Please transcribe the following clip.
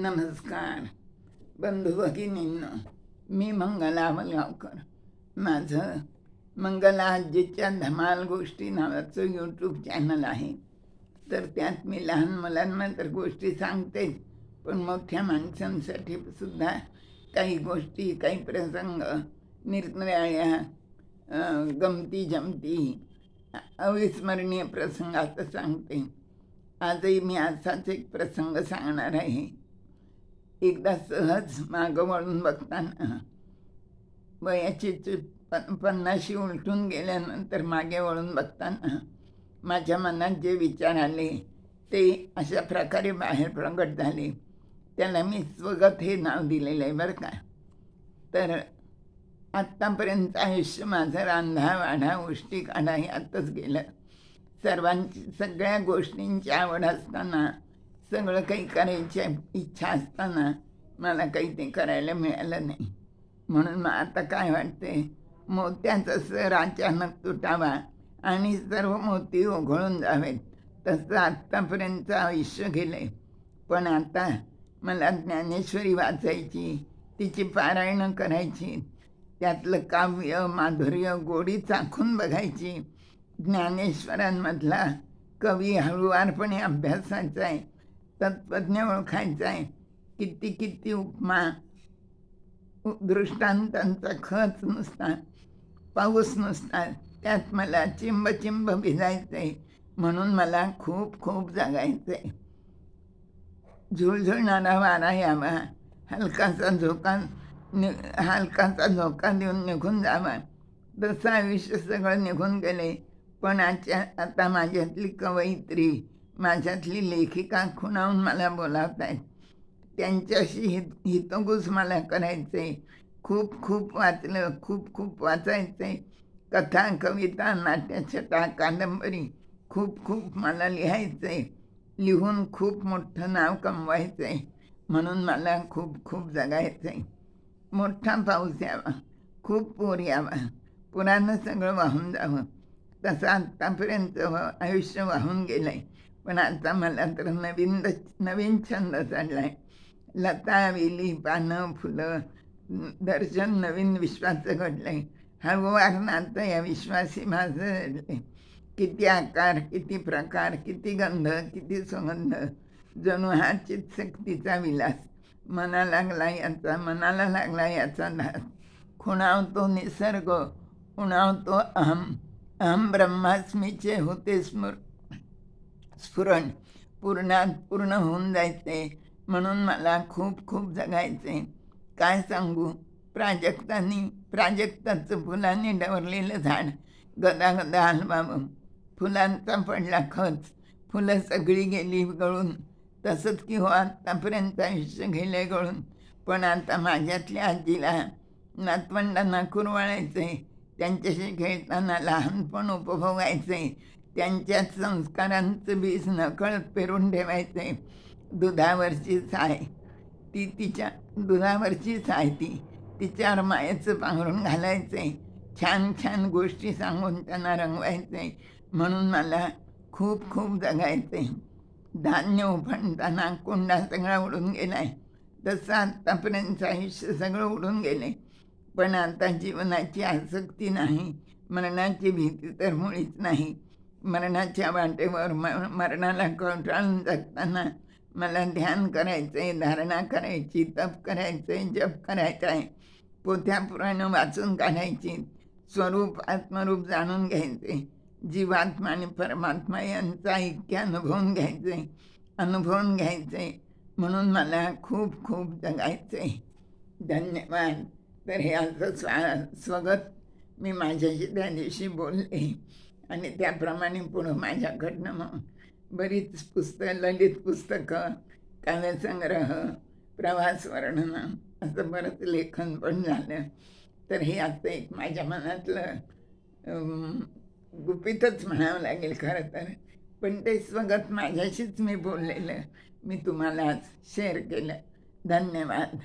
नमस्कार. बंधू भगिनींनो मी मंगला वलगावकर माझं मंगला आजीच्या धमाल गोष्टी नावाचं यूट्यूब चॅनल आहे. तर त्यात मी लहान मुलांना तर गोष्टी सांगतेच पण मोठ्या माणसांसाठी सुद्धा काही गोष्टी काही प्रसंग निरनिराळ्या गमती जमती अविस्मरणीय प्रसंगाचं सांगते. आजही मी असाच एक प्रसंग सांगणार आहे. एकदा सहज मागं वळून बघताना वयाची चूक पण पन्नाशी उलटून गेल्यानंतर मागे वळून बघताना माझ्या मनात जे विचार आले ते अशा प्रकारे बाहेर प्रगट झाले. त्याला मी स्वगत हे नाव दिलेलं आहे बरं का. तर आत्तापर्यंत आयुष्य माझं रांधा वाढा उष्टी काढा यातच गेलं. सर्वांची सगळ्या गोष्टींची आवड असताना सगळं काही करायची इच्छा असताना मला काही ते करायला मिळालं नाही म्हणून मग आता काय वाटते मोत्याचा सर अचानक तुटावा आणि सर्व मोती ओघळून जावेत तसं आत्तापर्यंत आयुष्य गेलं पण आता मला ज्ञानेश्वरी वाचायची तिची पारायणं करायची त्यातलं काव्य माधुर्य गोडी चाखून बघायची ज्ञानेश्वरांमधला कवी हळूवारपणे अभ्यासाचा आहे तत्त्वज्ञ ओळखायचा आहे. किती किती उपमा दृष्टांतांचा खच नुसता पाऊस नुसता त्यात मला चिंब चिंब भिजायचं आहे म्हणून मला खूप खूप जागायचं आहे झुळझुळणारा वारा यावा. हलकासा झोका नि हलकासा झोका देऊन निघून जावा. तसं आयुष्य सगळं निघून गेले. पण आजच्या आता माझ्यातली कवयित्री माझ्यातली लेखिका खुणावून मला बोलावत आहेत. त्यांच्याशी हित हितगुज मला करायचे खूप खूप वाचलं खूप खूप वाचायचे कथा कविता नाट्यछटा कादंबरी खूप खूप मला लिहायचे लिहून खूप मोठं नाव कमवायचे म्हणून मला खूप खूप जगायचे मोठा पाऊस यावा. खूप पूर यावा. पुरानं सगळं वाहून जावं. तसं आत्तापर्यंत आयुष्य वाहून गेलं आहे पण आता मला तर नवीन द- नवीन छंद चढला आहे लता वेली पानं फुलं दर्शन नवीन विश्वाचं घडलं आहे हळूवार नातं या विश्वासी माझं घडले किती आकार किती प्रकार किती गंध किती सुगंध जणू हा चितशक्तीचा विलास मना लागला याचा मनाला लागला याचा धास खुणावतो निसर्ग खुणावतो अहम अहम ब्रह्मास्मीचे होते स्मृत स्फुरण पूर्णात पूर्ण होऊन जायचे. म्हणून मला खूप खूप जगायचे. काय सांगू? प्राजक्तांनी प्राजक्ताचं फुलांनी डवरलेलं झाड. गदा गदा हलवावं. फुलांचा पडला खच. फुलं सगळी गेली गळून. तसंच की हो आत्तापर्यंत आयुष्य गेले गळून. पण आता माझ्यातल्या आजीला नातवंडांना कुरवाळायचे त्यांच्याशी खेळताना लहानपण उपभोगायचे त्यांच्या संस्कारांचं बीज नकळत पेरून ठेवायचे दुधावरची साय. ती तिच्या दुधावरची साय ती. तिच्यावर मायेचं पांघरून घालायचे छान छान गोष्टी सांगून त्यांना रंगवायचे म्हणून मला खूप खूप जगायचे धान्य उफणताना कोंडा सगळा उडून गेलाय. तसं आत्तापर्यंत आयुष्य सगळं उडून गेले पण आता जीवनाची आसक्ती नाही. मरणाची भीती तर मुळीच नाही. मरणाच्या वाटेवर म मरणाला कंटाळून जगताना? मला ध्यान करायचं धारणा करायची तप करायचं जप करायचं आहे पोथ्या पुराणं वाचून काढायची. स्वरूप आत्मरूप जाणून घ्यायचे. जीवात्मा आणि परमात्मा यांचा ऐक्य अनुभवून घ्यायचे. अनुभवून घ्यायचे. म्हणून मला खूप खूप जगायचे धन्यवाद. तर हे असं स्वा स्वगत मी माझ्याशी त्या दिवशी बोलले. आणि त्याप्रमाणे पुढं माझ्याकडनं मग बरीच पुस्तकं ललित पुस्तकं काव्यसंग्रह प्रवास वर्णनं असं बरंच लेखन पण झालं. तर हे आता एक माझ्या मनातलं गुपितच म्हणावं लागेल खरं तर. पण ते स्वगत माझ्याशीच मी बोललेलं. मी तुम्हाला आज शेअर केलं. धन्यवाद.